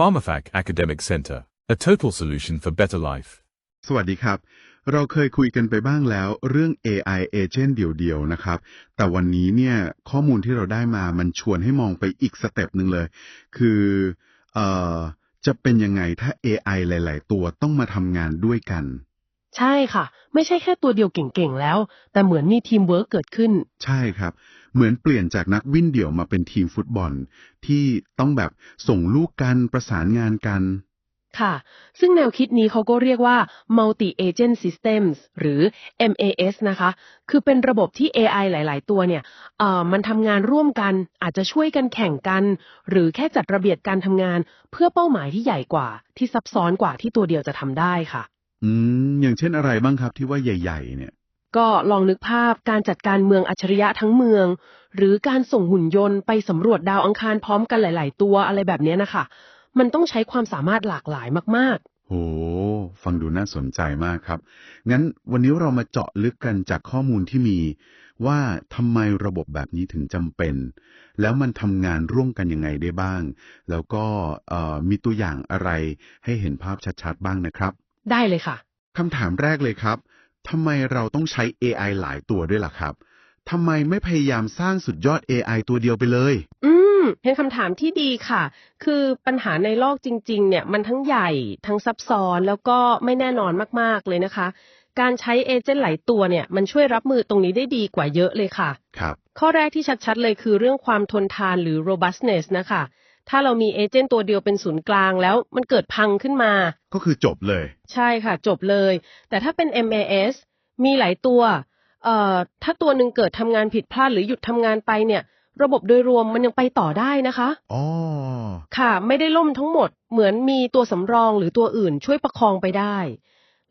PharmaFac Academic Center, a total solution for better life. สวัสดีครับ เราเคยคุยกันไปบ้างแล้วเรื่อง AI agent เดี่ยวๆนะครับ แต่วันนี้เนี่ยข้อมูลที่เราได้มามันชวนให้มองไปอีกสเต็ปหนึ่งเลย คือเอ่อจะเป็นยังไงถ้า AI หลาย ๆ ตัวต้องมาทำงานด้วยกัน ใช่ค่ะ ไม่ใช่แค่ตัวเดียวเก่งๆแล้ว แต่เหมือนมีทีมเวิร์กเกิดขึ้น ใช่ครับ เหมือนเปลี่ยนจากนักวิ่งเดี่ยวมาเป็นทีมฟุตบอล ที่ต้องแบบส่งลูกกันประสานงานกัน ค่ะ ซึ่งแนวคิดนี้เขาก็เรียกว่า multi agent systems หรือ MAS นะคะ คือเป็นระบบที่ AI หลาย ๆ ตัวเนี่ยเอ่อมันทำงานร่วมกันอาจจะช่วยกันแข่งกัน หรือแค่จัดระเบียบการทำงาน เพื่อเป้าหมายที่ใหญ่กว่า ที่ซับซ้อนกว่าที่ตัวเดียวจะทำได้ค่ะ อืม อย่างเช่นอะไรบ้างครับที่ว่าใหญ่ ๆ เนี่ย ก็ลองนึกภาพการจัดการเมืองอัจฉริยะทั้งเมือง หรือการส่งหุ่นยนต์ไปสำรวจดาวอังคารพร้อมกันหลาย ๆ ตัวอะไรแบบเนี้ยนะคะ มันต้องใช้ความสามารถหลากหลายมากโหฟังดูน่าสนใจมากครับ งั้นวันนี้เรามาเจาะลึกกันจากข้อมูลที่มี ว่าทำไมระบบแบบนี้ถึงจำเป็น แล้วมันทำงานร่วมกันยังไงได้บ้าง แล้วก็เอ่อมีตัวอย่างอะไรให้เห็นภาพชัด ๆ บ้างนะครับๆได้เลยค่ะคำถามแรกเลยครับ ทำไมเราต้องใช้ AI หลายตัวด้วยล่ะครับทำไมไม่พยายามสร้างสุดยอด AI ตัวเดียวไปเลย อืมเป็นคำถามที่ดีค่ะ คือปัญหาในโลกจริง ๆ เนี่ย มันทั้งใหญ่ทั้งซับซ้อนแล้วก็ไม่แน่นอนมาก ๆ เลยนะคะ การใช้เอเจนต์หลายตัวเนี่ย มันช่วยรับมือตรงนี้ได้ดีกว่าเยอะเลยค่ะ ครับ ข้อแรกที่ชัด ๆ เลยคือเรื่องความทนทานหรือ robustness นะคะ ถ้าเรามีเอเจนต์ตัวเดียวเป็นศูนย์กลางแล้วมันเกิดพังขึ้นมา ก็คือจบเลย ใช่ค่ะ จบเลย แต่ถ้าเป็น MAS มีหลายตัวเอ่อถ้าตัวหนึ่งเกิดทำงานผิดพลาดหรือหยุดทำงานไปเนี่ย ระบบโดยรวมมันยังไปต่อได้นะคะอ๋อค่ะ ไม่ได้ล่มทั้งหมด เหมือนมีตัวสำรองหรือตัวอื่นช่วยประคองไปได้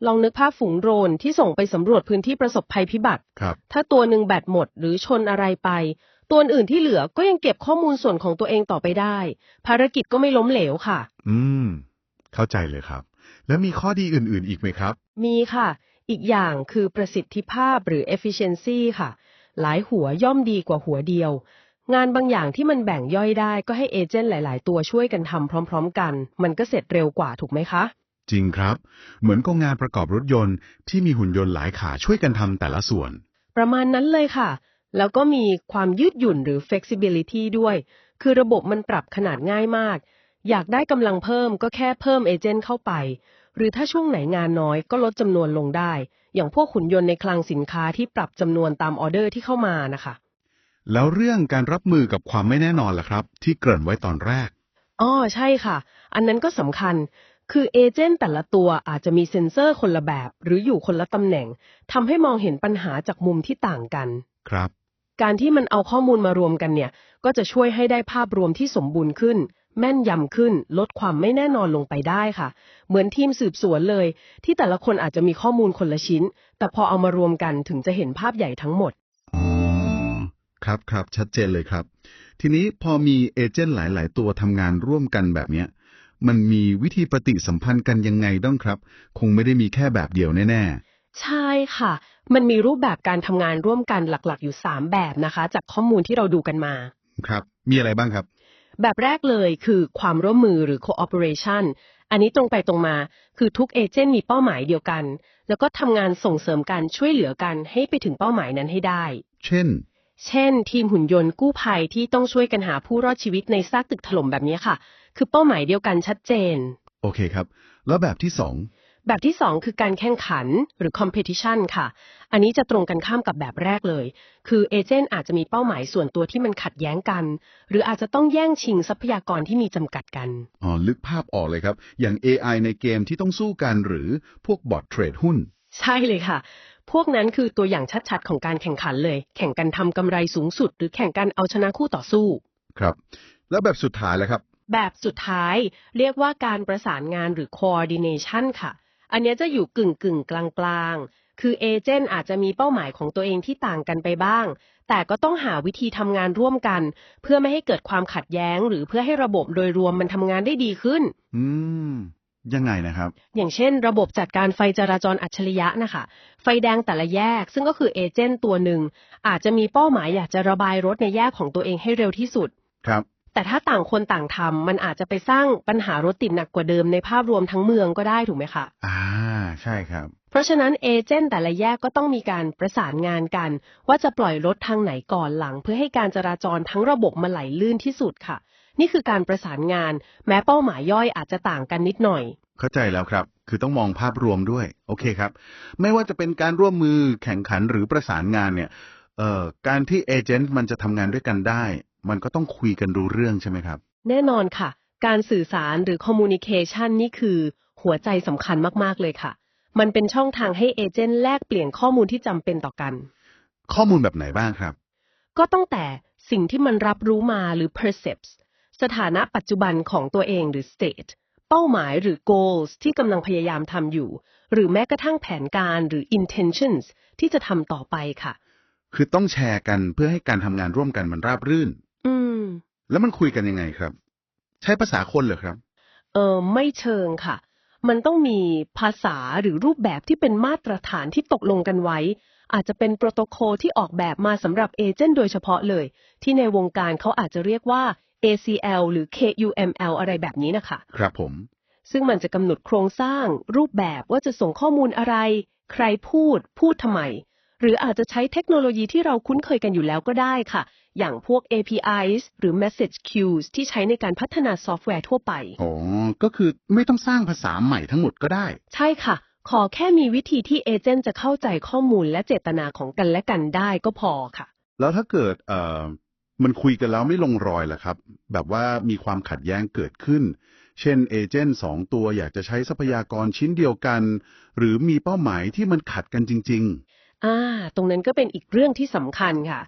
ลองนึกภาพฝูงโดรนที่ส่งไปสำรวจพื้นที่ประสบภัยพิบัติ ครับ ถ้าตัวหนึ่งแบตหมดหรือชนอะไรไป ตัวอื่นที่เหลือก็ยังเก็บข้อมูลส่วนของตัวเองต่อไปได้ ภารกิจก็ไม่ล้มเหลวค่ะ อืม เข้าใจเลยครับ แล้วมีข้อดีอื่น ๆ อีกไหมครับ มีค่ะ อีกอย่างคือประสิทธิภาพหรือ efficiency ค่ะ หลายหัวย่อมดีกว่าหัวเดียว งานบางอย่างที่มันแบ่งย่อยได้ก็ให้เอเจนต์หลาย ๆ ตัวช่วยกันทำพร้อม ๆ กัน มันก็เสร็จเร็วกว่าถูกไหมคะ จริงครับ เหมือนกับงานประกอบรถยนต์ที่มีหุ่นยนต์หลายขาช่วยกันทำแต่ละส่วน ประมาณนั้นเลยค่ะ แล้วก็มีความยืดหยุ่นหรือ flexibility ด้วย คือระบบมันปรับขนาดง่ายมาก อยากได้กำลังเพิ่มก็แค่เพิ่มเอเจนต์เข้าไป หรือถ้าช่วงไหนงานน้อยก็ลดจำนวนลงได้ อย่างพวกหุ่นยนต์ในคลังสินค้าที่ปรับจำนวนตามออเดอร์ที่เข้ามานะคะ แล้วเรื่องการรับมือกับความไม่แน่นอนล่ะครับ ที่เกริ่นไว้ตอนแรกอ๋อใช่ค่ะ อันนั้นก็สำคัญคือเอเจนต์แต่ละตัวอาจจะมีเซ็นเซอร์คนละแบบ หรืออยู่คนละตำแหน่งทำให้มองเห็นปัญหาจากมุมที่ต่างกัน ครับ การที่มันเอาข้อมูลมารวมกันเนี่ย ก็จะช่วยให้ได้ภาพรวมที่สมบูรณ์ขึ้น แม่นยำขึ้น ลดความไม่แน่นอนลงไปได้ค่ะ เหมือนทีมสืบสวนเลย ที่แต่ละคนอาจจะมีข้อมูลคนละชิ้น แต่พอเอามารวมกันถึงจะเห็นภาพใหญ่ทั้งหมดอ๋อครับครับชัดเจนเลยครับ ทีนี้พอมีเอเจนต์หลาย ๆ ตัวทำงานร่วมกันแบบเนี้ยมันมีวิธีปฏิสัมพันธ์กันยังไงต้องครับ คงไม่ได้มีแค่แบบเดียวแน่ ใช่ค่ะ มันมีรูปแบบการทำงานร่วมกันหลักๆ อยู่ 3 แบบนะคะ จากข้อมูลที่เราดูกันมาๆครับ มีอะไรบ้างครับ แบบแรกเลยคือความร่วมมือหรือ cooperation อันนี้ตรงไปตรงมา คือทุกเอเจนต์มีเป้าหมายเดียวกัน แล้วก็ทำงานส่งเสริมกันช่วยเหลือกันให้ไปถึงเป้าหมายนั้นให้ได้ เช่น เช่น ทีมหุ่นยนต์กู้ภัยที่ต้องช่วยกันหาผู้รอดชีวิตในซากตึกถล่มแบบนี้ค่ะ คือเป้าหมายเดียวกันชัดเจน โอเคครับ แล้วแบบที่สอง แบบที่ 2 คือการแข่งขันหรือ competition ค่ะ อันนี้จะตรงกันข้ามกับแบบแรกเลย คือเอเจนต์อาจจะมีเป้าหมายส่วนตัวที่มันขัดแย้งกัน หรืออาจจะต้องแย่งชิงทรัพยากรที่มีจำกัดกัน อ๋อ ลึกภาพออกเลยครับ อย่าง AI ในเกมที่ต้องสู้กันหรือพวกบอทเทรดหุ้น ใช่เลยค่ะ พวกนั้นคือตัวอย่างชัดๆ ของการแข่งขันเลย แข่งกันทำกำไรสูงสุด หรือแข่งกันเอาชนะคู่ต่อสู้ ครับ แล้วแบบสุดท้ายแล้วครับ แบบสุดท้ายเรียกว่าการประสานงานหรือ coordination ค่ะ อันเนี้ยจะอยู่กึ่งกึ่งๆกลางๆคือเอเจนต์อาจจะมีเป้าหมายของตัวเองที่ต่างกันไปบ้าง แต่ก็ต้องหาวิธีทำงานร่วมกัน เพื่อไม่ให้เกิดความขัดแย้ง หรือเพื่อให้ระบบโดยรวมมันทำงานได้ดีขึ้น อืมยังไงนะครับ อย่างเช่น ระบบจัดการไฟจราจรอัจฉริยะนะคะ ไฟแดงแต่ละแยก ซึ่งก็คือเอเจนต์ตัวหนึ่งอาจจะมีเป้าหมายอยากจะระบายรถในแยกของตัวเองให้เร็วที่สุด ครับ แต่ถ้าต่างคนต่างทำมันอาจจะไปสร้างปัญหารถติดหนักกว่าเดิมในภาพรวมทั้งเมืองก็ได้ถูกไหมคะอ่าใช่ครับ เพราะฉะนั้นเอเจนต์แต่ละแยกก็ต้องมีการประสานงานกัน ว่าจะปล่อยรถทางไหนก่อนหลัง เพื่อให้การจราจรทั้งระบบมันไหลลื่นที่สุดค่ะ นี่คือการประสานงาน แม้เป้าหมายย่อยอาจจะต่างกันนิดหน่อย เข้าใจแล้วครับ คือต้องมองภาพรวมด้วย โอเคครับ ไม่ว่าจะเป็นการร่วมมือแข่งขันหรือประสานงานเนี่ยเอ่อการที่เอเจนต์มันจะทำงานด้วยกันได้ มันก็ต้องคุยกันรู้เรื่องใช่ไหมครับ แน่นอนค่ะ การสื่อสารหรือ communication นี่คือ หัวใจสำคัญมาก ๆ เลยค่ะ มันเป็นช่องทางให้เอเจนต์แลกเปลี่ยนข้อมูลที่จำเป็นต่อกัน ข้อมูลแบบไหนบ้างครับ ก็ตั้งแต่สิ่งที่มันรับรู้มาหรือ percepts สถานะปัจจุบันของตัวเองหรือ state เป้าหมายหรือ goals ที่กำลังพยายามทำอยู่ หรือแม้กระทั่งแผนการหรือ intentions ที่จะทำต่อไปค่ะ คือต้องแชร์กันเพื่อให้การทำงานร่วมกันมันราบรื่น อืม แล้วมันคุยกันยังไงครับ ใช้ภาษาคนเหรอครับ เออไม่เชิงค่ะ มันต้องมีภาษาหรือรูปแบบที่เป็นมาตรฐานที่ตกลงกันไว้ อาจจะเป็นโปรโตโคลที่ออกแบบมาสำหรับเอเจนต์โดยเฉพาะเลย ที่ในวงการเขาอาจจะเรียกว่า ACL หรือ KUML อะไรแบบนี้นะคะ ครับผม ซึ่งมันจะกำหนดโครงสร้างรูปแบบว่าจะส่งข้อมูลอะไร ใครพูด พูดทำไม หรืออาจจะใช้เทคโนโลยีที่เราคุ้นเคยกันอยู่แล้วก็ได้ค่ะ อย่างพวก APIs หรือ Message Queues ที่ใช้ในการพัฒนาซอฟต์แวร์ทั่วไป อ๋อ ก็คือไม่ต้องสร้างภาษาใหม่ทั้งหมดก็ได้ ใช่ค่ะ ขอแค่มีวิธีที่เอเจนต์จะเข้าใจข้อมูลและเจตนาของกันและกันได้ก็พอค่ะ แล้วถ้าเกิดเอ่อมันคุยกันแล้วไม่ลงรอยล่ะครับ แบบว่ามีความขัดแย้งเกิดขึ้น เช่นเอเจนต์สองตัวอยากจะใช้ทรัพยากรชิ้นเดียวกัน หรือมีเป้าหมายที่มันขัดกันจริง อ่า ตรงนั้นก็เป็นอีกเรื่องที่สำคัญค่ะ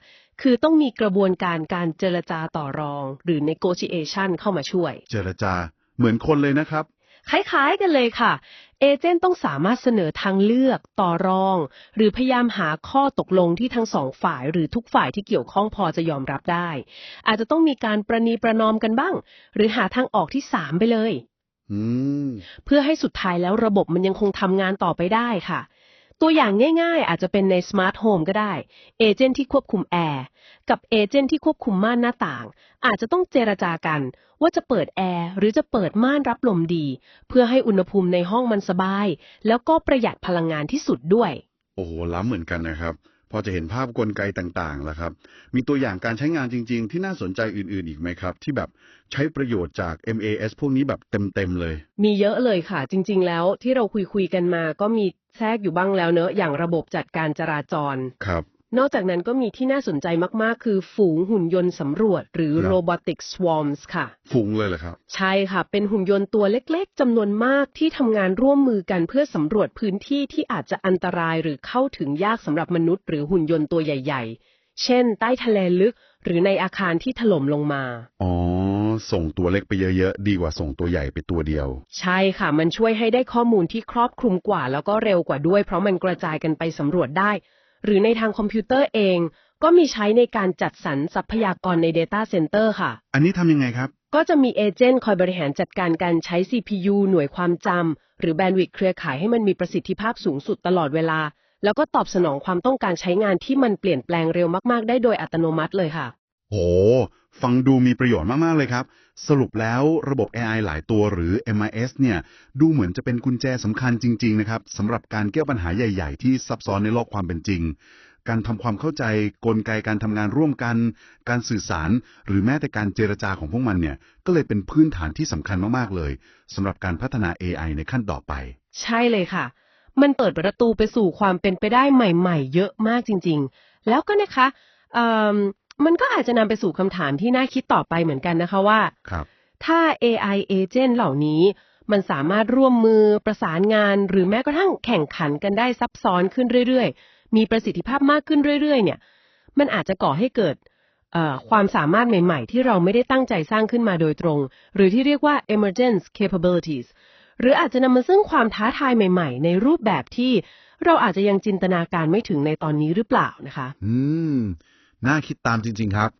คือต้องมีกระบวนการการเจรจาต่อรอง หรือ negotiation เข้ามาช่วยๆเจรจา เหมือนคนเลยนะครับ คล้ายๆกันเลยค่ะ เอเจนต์ต้องสามารถเสนอทางเลือกต่อรอง หรือพยายามหาข้อตกลงที่ทั้งสองฝ่าย หรือทุกฝ่ายที่เกี่ยวข้องพอจะยอมรับได้ อาจจะต้องมีการประนีประนอมกันบ้าง หรือหาทางออกที่สามไปเลย อืม เพื่อให้สุดท้ายแล้วระบบมันยังคงทำงานต่อไปได้ค่ะ ตัวอย่างง่ายๆ อาจจะเป็นในสมาร์ทโฮมก็ได้ เอเจนต์ที่ควบคุมแอร์ กับเอเจนต์ที่ควบคุมม่านหน้าต่าง อาจจะต้องเจรจากัน ว่าจะเปิดแอร์หรือจะเปิดม่านรับลมดี เพื่อให้อุณหภูมิในห้องมันสบาย แล้วก็ประหยัดพลังงานที่สุดด้วย โอ้โหล้ำเหมือนกันนะครับ พอจะเห็นภาพกลไกต่างๆแล้วครับ มีตัวอย่างการใช้งานจริง ๆ ที่น่าสนใจอื่น ๆ อีกไหมครับ ที่แบบใช้ประโยชน์จาก MAS พวกนี้แบบเต็ม ๆ เลย มีเยอะเลยค่ะ จริง ๆ แล้วที่เราคุยคุยๆกันมาก็มีแทรกอยู่บ้างแล้วเนอะอย่างระบบจัดการจราจรครับ นอกจากนั้นก็มีที่น่าสนใจมากๆ คือฝูงหุ่นยนต์สำรวจ หรือ ครับ robotic swarms ค่ะฟุ้งเลยเหรอครับ ใช่ค่ะ เป็นหุ่นยนต์ตัวเล็กๆจำนวนมากที่ทำงานร่วมมือกันเพื่อสำรวจพื้นที่ที่อาจจะอันตรายหรือเข้าถึงยากสำหรับมนุษย์หรือหุ่นยนต์ตัวใหญ่ๆ เช่น ใต้ทะเลลึก หรือในอาคารที่ถล่มลงมา อ๋อ ส่งตัวเล็กไปเยอะๆ ดีกว่าส่งตัวใหญ่ไปตัวเดียว ใช่ค่ะ มันช่วยให้ได้ข้อมูลที่ครอบคลุมกว่า แล้วก็เร็วกว่าด้วย เพราะมันกระจายกันไปสำรวจได้ หรือในทางคอมพิวเตอร์เอง ก็มีใช้ในการจัดสรรทรัพยากรใน Data Center ค่ะ อันนี้ทำยังไงครับ ก็จะมีเอเจนต์คอยบริหารจัดการการใช้ CPU หน่วยความจำหรือแบนด์วิดต์เครือข่ายให้มันมีประสิทธิภาพสูงสุดตลอดเวลา แล้วก็ตอบสนองความต้องการใช้งานที่มันเปลี่ยนแปลงเร็วมาก ๆ ได้โดยอัตโนมัติเลยค่ะ โอ้ฟังดูมีประโยชน์มาก ๆ เลยครับ สรุปแล้วระบบ AI หลายตัวหรือ MIS เนี่ยดูเหมือนจะเป็นกุญแจสำคัญจริง ๆ นะครับสำหรับการแก้ปัญหาใหญ่ ๆ ที่ซับซ้อนในโลกความเป็นจริง การทำความเข้าใจกลไกการทำงานร่วมกัน การสื่อสาร หรือแม้แต่การเจรจาของพวกมันเนี่ยก็เลยเป็นพื้นฐานที่สำคัญมากๆเลยสำหรับการพัฒนา AI ในขั้นต่อไป ใช่เลยค่ะ มันเปิดประตูไปสู่ความเป็นไปได้ใหม่ ๆ เยอะมากจริง ๆ แล้วก็นะคะเอิ่ม มันก็อาจจะนำไปสู่คำถามที่น่าคิดต่อไปเหมือนกันนะคะว่า ครับ ถ้า AI agent เหล่านี้มันสามารถร่วมมือประสานงาน หรือแม้กระทั่งแข่งขันกันได้ซับซ้อนขึ้นเรื่อยๆ มีประสิทธิภาพมากขึ้นเรื่อยๆ เนี่ย มันอาจจะก่อให้เกิดเอ่อความสามารถใหม่ ๆ ที่เราไม่ได้ตั้งใจสร้างขึ้นมาโดยตรง หรือที่เรียกว่า emergence capabilities หรืออาจจะนำมาซึ่งความท้าทายใหม่ ๆ ในรูปแบบที่เราอาจจะยังจินตนาการไม่ถึงในตอนนี้หรือเปล่านะคะ อืม น่าคิดตามจริง ๆ ครับ